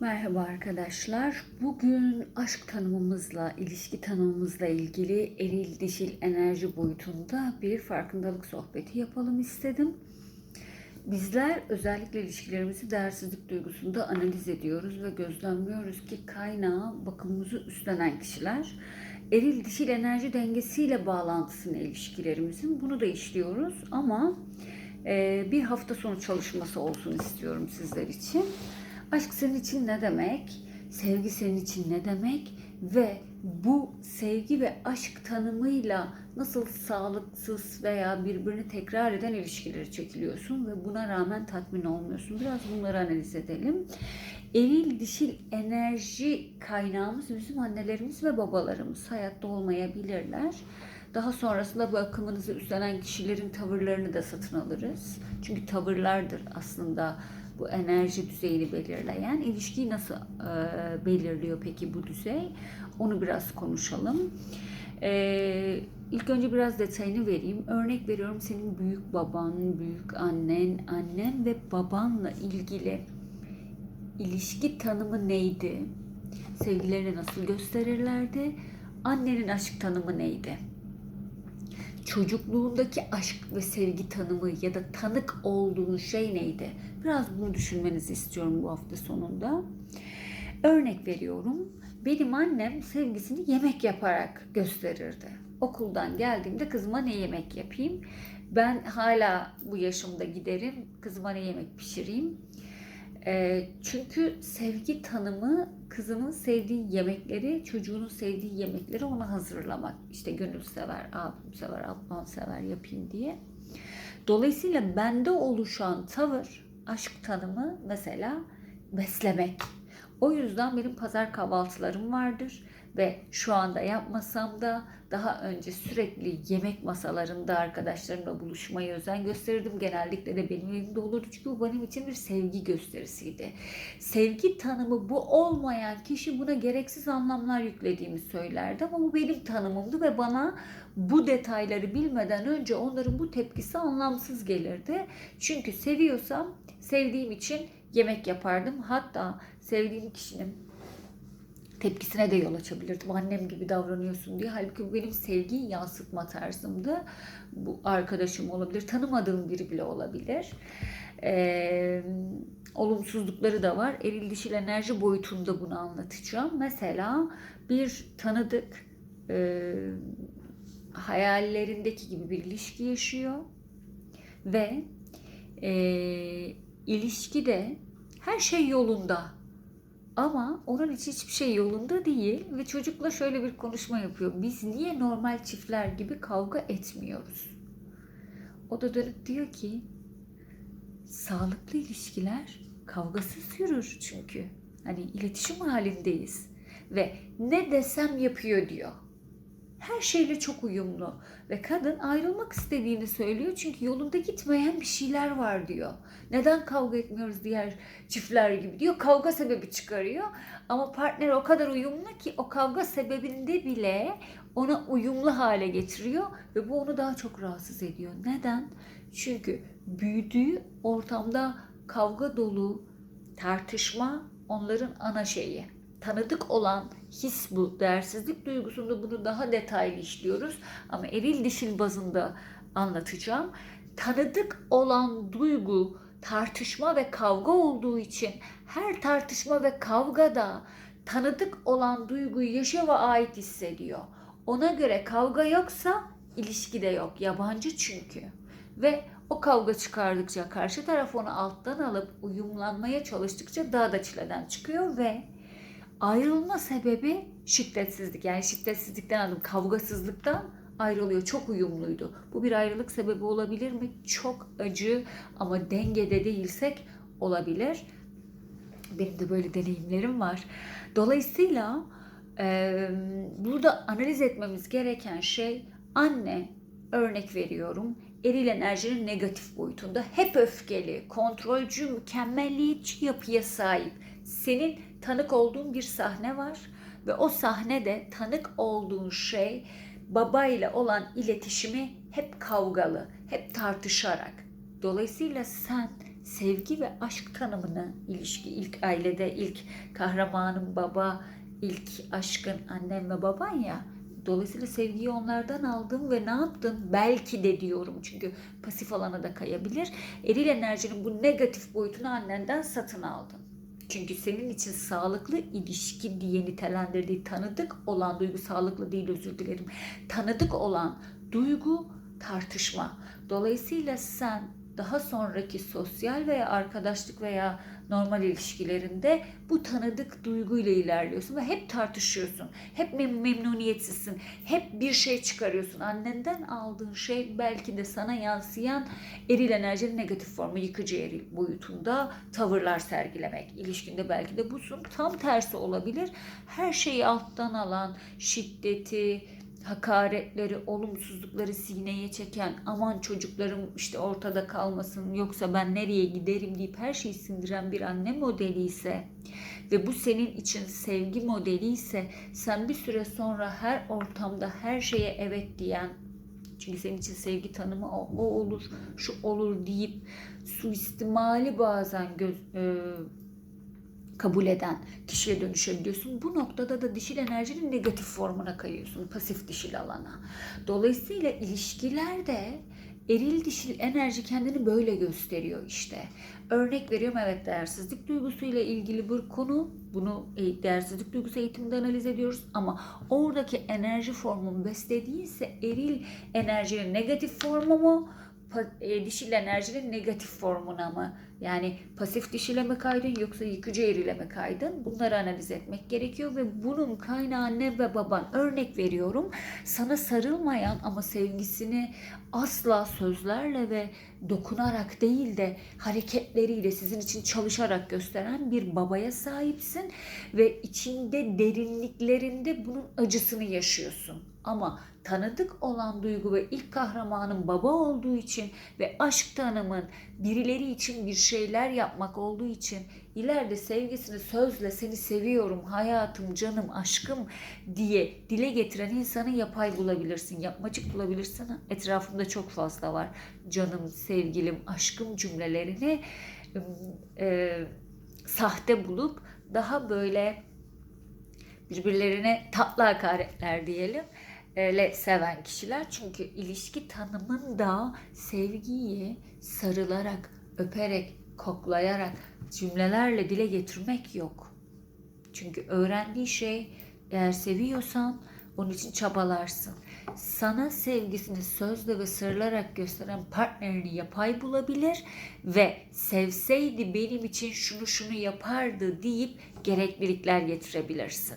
Merhaba arkadaşlar. Bugün aşk tanımımızla, ilişki tanımımızla ilgili eril dişil enerji boyutunda bir farkındalık sohbeti yapalım istedim. Bizler özellikle ilişkilerimizi değersizlik duygusunda analiz ediyoruz ve gözlemliyoruz ki kaynağı bakımımızı üstlenen kişiler eril dişil enerji dengesiyle bağlantısını ilişkilerimizin bunu da işliyoruz ama bir hafta sonu çalışması olsun istiyorum sizler için. Aşk senin için ne demek? Sevgi senin için ne demek? Ve bu sevgi ve aşk tanımıyla nasıl sağlıksız veya birbirini tekrar eden ilişkileri çekiliyorsun ve buna rağmen tatmin olmuyorsun. Biraz bunları analiz edelim. Eril dişil enerji kaynağımız bizim annelerimiz ve babalarımız. Hayatta olmayabilirler. Daha sonrasında bakımınızı üstlenen kişilerin tavırlarını da satın alırız. Çünkü tavırlardır aslında bu enerji düzeyini belirleyen. İlişkiyi nasıl e, belirliyor peki bu düzey? Onu biraz konuşalım. E, ilk önce biraz detayını vereyim. Örnek veriyorum senin büyük baban, büyük annen, annen ve babanla ilgili ilişki tanımı neydi? Sevgilerini nasıl gösterirlerdi? Annenin aşk tanımı neydi? Çocukluğundaki aşk ve sevgi tanımı ya da tanık olduğun şey neydi? Biraz bunu düşünmenizi istiyorum bu hafta sonunda. Örnek veriyorum. Benim annem sevgisini yemek yaparak gösterirdi. Okuldan geldiğimde kızıma ne yemek yapayım? Ben hala bu yaşımda giderim. Kızıma ne yemek pişireyim? E, çünkü sevgi tanımı kızının sevdiği yemekleri, çocuğunun sevdiği yemekleri ona hazırlamak. İşte gönül sever, abim sever, ablam sever yapayım diye. Dolayısıyla bende oluşan tavır, aşk tanımı mesela beslemek. O yüzden benim pazar kahvaltılarım vardır ve şu anda yapmasam da daha önce sürekli yemek masalarında arkadaşlarımla buluşmayı özen gösterirdim. Genellikle de benim evimde olurdu çünkü bu benim için bir sevgi gösterisiydi. Sevgi tanımı bu olmayan kişi buna gereksiz anlamlar yüklediğimi söylerdi ama bu benim tanımımdı ve bana bu detayları bilmeden önce onların bu tepkisi anlamsız gelirdi. Çünkü seviyorsam sevdiğim için yemek yapardım. Hatta sevdiğim kişinin tepkisine de yol açabilirdim. Annem gibi davranıyorsun diye. Halbuki bu benim sevgiyi yansıtma tarzımdı. Bu arkadaşım olabilir, tanımadığım biri bile olabilir. Ee, olumsuzlukları da var. Eril dişil enerji boyutunda bunu anlatacağım. Mesela bir tanıdık e, hayallerindeki gibi bir ilişki yaşıyor ve e, ilişkide her şey yolunda ama onun için hiçbir şey yolunda değil ve çocukla şöyle bir konuşma yapıyor. Biz niye normal çiftler gibi kavga etmiyoruz? O da dönüp diyor ki sağlıklı ilişkiler kavgasız yürür çünkü. Hani iletişim halindeyiz ve ne desem yapıyor diyor. Her şeyle çok uyumlu ve kadın ayrılmak istediğini söylüyor çünkü yolunda gitmeyen bir şeyler var diyor. Neden kavga etmiyoruz diğer çiftler gibi diyor. Kavga sebebi çıkarıyor ama partner o kadar uyumlu ki o kavga sebebinde bile ona uyumlu hale getiriyor ve bu onu daha çok rahatsız ediyor. Neden? Çünkü büyüdüğü ortamda kavga dolu tartışma onların ana şeyi tanıdık olan his bu. Değersizlik duygusunda bunu daha detaylı işliyoruz. Ama eril dişil bazında anlatacağım. Tanıdık olan duygu tartışma ve kavga olduğu için her tartışma ve kavgada tanıdık olan duyguyu yaşa ve ait hissediyor. Ona göre kavga yoksa ilişki de yok. Yabancı çünkü. Ve o kavga çıkardıkça karşı taraf onu alttan alıp uyumlanmaya çalıştıkça daha da çileden çıkıyor ve ayrılma sebebi şiddetsizlik. Yani şiddetsizlikten aldım kavgasızlıktan ayrılıyor. Çok uyumluydu. Bu bir ayrılık sebebi olabilir mi? Çok acı ama dengede değilsek olabilir. Benim de böyle deneyimlerim var. Dolayısıyla e, burada analiz etmemiz gereken şey anne örnek veriyorum eril enerjinin negatif boyutunda hep öfkeli, kontrolcü, mükemmelliyetçi yapıya sahip. Senin tanık olduğun bir sahne var ve o sahnede tanık olduğun şey babayla olan iletişimi hep kavgalı, hep tartışarak. Dolayısıyla sen sevgi ve aşk tanımını ilişki ilk ailede ilk kahramanın baba, ilk aşkın annem ve baban ya. Dolayısıyla sevgiyi onlardan aldın ve ne yaptın? Belki de diyorum çünkü pasif alana da kayabilir. Eril enerjinin bu negatif boyutunu annenden satın aldın. Çünkü senin için sağlıklı ilişki diye nitelendirdiği tanıdık olan duygu sağlıklı değil özür dilerim. Tanıdık olan duygu tartışma. Dolayısıyla sen daha sonraki sosyal veya arkadaşlık veya normal ilişkilerinde bu tanıdık duyguyla ilerliyorsun ve hep tartışıyorsun. Hep mem- memnuniyetsizsin. Hep bir şey çıkarıyorsun. Annenden aldığın şey belki de sana yansıyan eril enerjinin negatif formu, yıkıcı eril boyutunda tavırlar sergilemek. İlişkinde belki de busun. Tam tersi olabilir. Her şeyi alttan alan, şiddeti, hakaretleri, olumsuzlukları sineye çeken, aman çocuklarım işte ortada kalmasın yoksa ben nereye giderim deyip her şeyi sindiren bir anne modeli ise ve bu senin için sevgi modeli ise sen bir süre sonra her ortamda her şeye evet diyen çünkü senin için sevgi tanımı o, o olur, şu olur deyip suistimali bazen göz, e, kabul eden kişiye dönüşebiliyorsun. Bu noktada da dişil enerjinin negatif formuna kayıyorsun. Pasif dişil alana. Dolayısıyla ilişkilerde eril dişil enerji kendini böyle gösteriyor işte. Örnek veriyorum evet değersizlik duygusuyla ilgili bir konu. Bunu e, değersizlik duygusu eğitiminde analiz ediyoruz ama oradaki enerji formun beslediği ise eril enerjinin negatif formu mu? E, dişil enerjinin negatif formuna mı? Yani pasif dişile mi kaydın yoksa yıkıcı erile mi kaydın? Bunları analiz etmek gerekiyor ve bunun kaynağı anne ve baban. Örnek veriyorum. Sana sarılmayan ama sevgisini asla sözlerle ve dokunarak değil de hareketleriyle sizin için çalışarak gösteren bir babaya sahipsin ve içinde derinliklerinde bunun acısını yaşıyorsun. Ama tanıdık olan duygu ve ilk kahramanın baba olduğu için ve aşk tanımın birileri için bir şeyler yapmak olduğu için ileride sevgisini sözle seni seviyorum, hayatım, canım, aşkım diye dile getiren insanı yapay bulabilirsin, yapmacık bulabilirsin. Etrafımda çok fazla var. Canım, sevgilim, aşkım cümlelerini e, sahte bulup daha böyle birbirlerine tatlı hakaretler diyelim le seven kişiler. Çünkü ilişki tanımında sevgiyi sarılarak, öperek, koklayarak, cümlelerle dile getirmek yok. Çünkü öğrendiği şey eğer seviyorsan onun için çabalarsın. Sana sevgisini sözle ve sarılarak gösteren partnerini yapay bulabilir ve sevseydi benim için şunu şunu yapardı deyip gereklilikler getirebilirsin.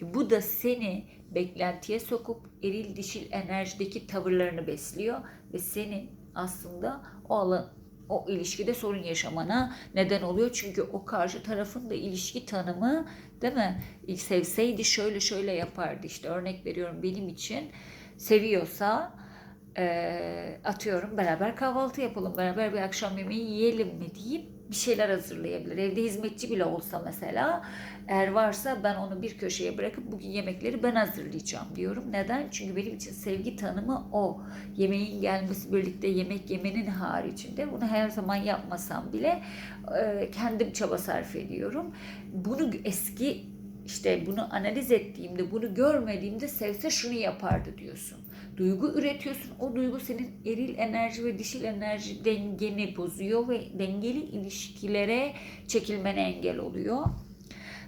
Bu da seni beklentiye sokup eril dişil enerjideki tavırlarını besliyor ve seni aslında o alan o ilişkide sorun yaşamana neden oluyor. Çünkü o karşı tarafın da ilişki tanımı değil mi? Sevseydi şöyle şöyle yapardı işte örnek veriyorum benim için seviyorsa e, atıyorum beraber kahvaltı yapalım, beraber bir akşam yemeği yiyelim mi deyip bir şeyler hazırlayabilir. Evde hizmetçi bile olsa mesela eğer varsa ben onu bir köşeye bırakıp bugün yemekleri ben hazırlayacağım diyorum. Neden? Çünkü benim için sevgi tanımı o. Yemeğin gelmesi birlikte yemek yemenin haricinde bunu her zaman yapmasam bile e, kendim çaba sarf ediyorum. Bunu eski işte bunu analiz ettiğimde, bunu görmediğimde sevse şunu yapardı diyorsun. Duygu üretiyorsun. O duygu senin eril enerji ve dişil enerji dengeni bozuyor ve dengeli ilişkilere çekilmene engel oluyor.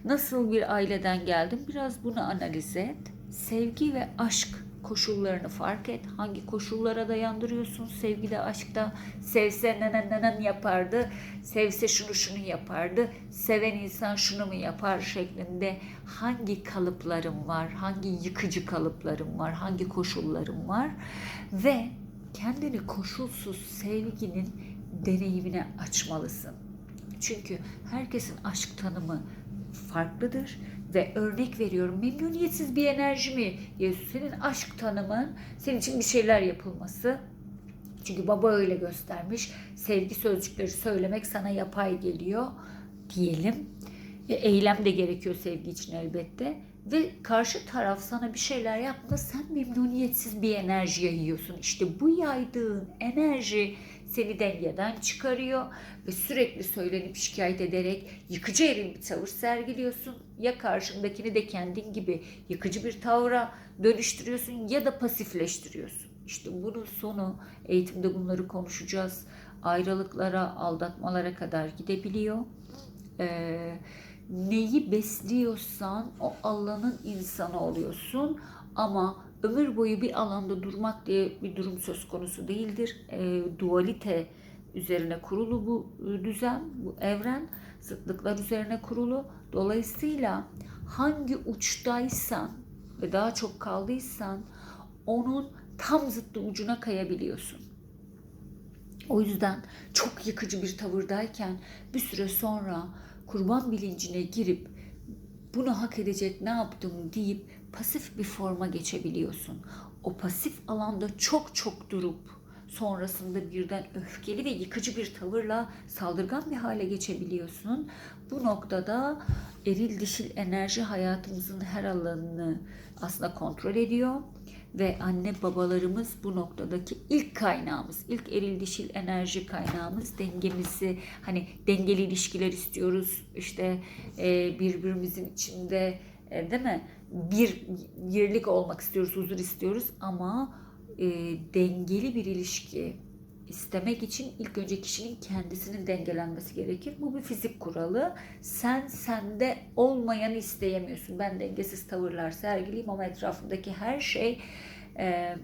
Nasıl bir aileden geldin? Biraz bunu analiz et. Sevgi ve aşk koşullarını fark et. Hangi koşullara dayandırıyorsun? Sevgide, aşkta sevse nenen nenen yapardı. Sevse şunu şunu yapardı. Seven insan şunu mu yapar şeklinde hangi kalıplarım var? Hangi yıkıcı kalıplarım var? Hangi koşullarım var? Ve kendini koşulsuz sevginin deneyimine açmalısın. Çünkü herkesin aşk tanımı farklıdır ve örnek veriyorum memnuniyetsiz bir enerji mi? Yesus senin aşk tanımın senin için bir şeyler yapılması. Çünkü baba öyle göstermiş sevgi sözcükleri söylemek sana yapay geliyor diyelim. Ve eylem de gerekiyor sevgi için elbette. Ve karşı taraf sana bir şeyler yaptığında sen memnuniyetsiz bir enerji yayıyorsun. İşte bu yaydığın enerji seni dengeden çıkarıyor ve sürekli söylenip şikayet ederek yıkıcı eril bir tavır sergiliyorsun. Ya karşındakini de kendin gibi yıkıcı bir tavra dönüştürüyorsun ya da pasifleştiriyorsun. İşte bunun sonu eğitimde bunları konuşacağız. Ayrılıklara, aldatmalara kadar gidebiliyor. Ee, neyi besliyorsan o alanın insanı oluyorsun ama ömür boyu bir alanda durmak diye bir durum söz konusu değildir. E, dualite üzerine kurulu bu düzen, bu evren zıtlıklar üzerine kurulu. Dolayısıyla hangi uçtaysan ve daha çok kaldıysan onun tam zıttı ucuna kayabiliyorsun. O yüzden çok yıkıcı bir tavırdayken bir süre sonra kurban bilincine girip bunu hak edecek ne yaptım deyip pasif bir forma geçebiliyorsun. O pasif alanda çok çok durup sonrasında birden öfkeli ve yıkıcı bir tavırla saldırgan bir hale geçebiliyorsun. Bu noktada eril dişil enerji hayatımızın her alanını aslında kontrol ediyor ve anne babalarımız bu noktadaki ilk kaynağımız, ilk eril dişil enerji kaynağımız dengemizi hani dengeli ilişkiler istiyoruz işte birbirimizin içinde değil mi bir birlik olmak istiyoruz, huzur istiyoruz ama e, dengeli bir ilişki istemek için ilk önce kişinin kendisinin dengelenmesi gerekir. Bu bir fizik kuralı. Sen sende olmayanı isteyemiyorsun. Ben dengesiz tavırlar sergileyim ama etrafımdaki her şey e,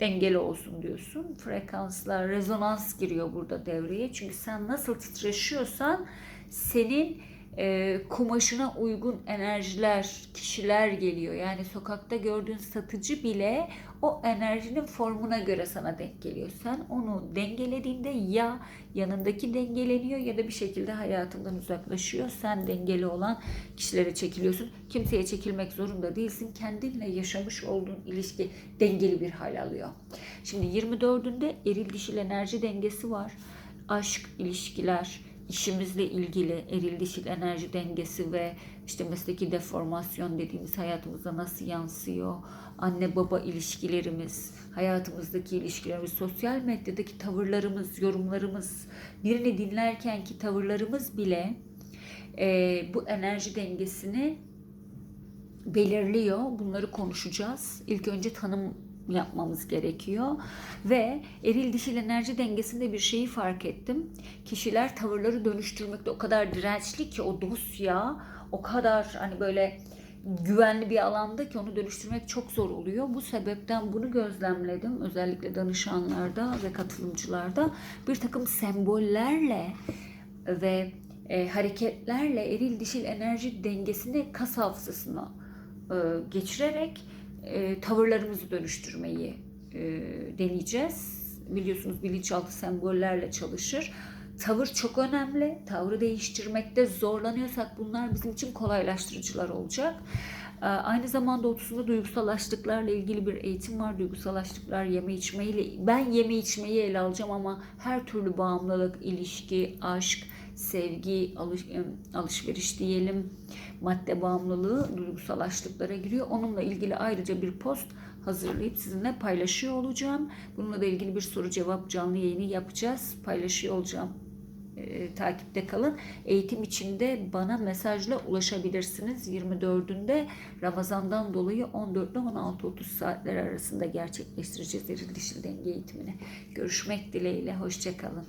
dengeli olsun diyorsun. Frekanslar, rezonans giriyor burada devreye. Çünkü sen nasıl titreşiyorsan senin e, kumaşına uygun enerjiler, kişiler geliyor. Yani sokakta gördüğün satıcı bile o enerjinin formuna göre sana denk geliyor. Sen onu dengelediğinde ya yanındaki dengeleniyor ya da bir şekilde hayatından uzaklaşıyor. Sen dengeli olan kişilere çekiliyorsun. Kimseye çekilmek zorunda değilsin. Kendinle yaşamış olduğun ilişki dengeli bir hal alıyor. Şimdi 24'ünde eril dişil enerji dengesi var. Aşk, ilişkiler, işimizle ilgili eril dişil enerji dengesi ve işte mesleki deformasyon dediğimiz hayatımıza nasıl yansıyor? Anne baba ilişkilerimiz, hayatımızdaki ilişkilerimiz, sosyal medyadaki tavırlarımız, yorumlarımız, birini dinlerkenki tavırlarımız bile e, bu enerji dengesini belirliyor. Bunları konuşacağız. İlk önce tanım yapmamız gerekiyor. Ve eril dişil enerji dengesinde bir şeyi fark ettim. Kişiler tavırları dönüştürmekte o kadar dirençli ki o dosya o kadar hani böyle güvenli bir alanda ki onu dönüştürmek çok zor oluyor. Bu sebepten bunu gözlemledim. Özellikle danışanlarda ve katılımcılarda bir takım sembollerle ve e, hareketlerle eril dişil enerji dengesini kas hafızasına e, geçirerek e, tavırlarımızı dönüştürmeyi e, deneyeceğiz. Biliyorsunuz bilinçaltı sembollerle çalışır. Tavır çok önemli. Tavrı değiştirmekte zorlanıyorsak bunlar bizim için kolaylaştırıcılar olacak. E, aynı zamanda 30'unda duygusal açlıklarla ilgili bir eğitim var. Duygusal açlıklar yeme içmeyle. Ben yeme içmeyi ele alacağım ama her türlü bağımlılık, ilişki, aşk, sevgi, alış, alışveriş diyelim, madde bağımlılığı duygusal açlıklara giriyor. Onunla ilgili ayrıca bir post hazırlayıp sizinle paylaşıyor olacağım. Bununla da ilgili bir soru cevap canlı yayını yapacağız. Paylaşıyor olacağım. E, takipte kalın. Eğitim içinde bana mesajla ulaşabilirsiniz. 24'ünde Ramazan'dan dolayı 14 ile 16.30 saatler arasında gerçekleştireceğiz eril denge eğitimini. Görüşmek dileğiyle. Hoşçakalın.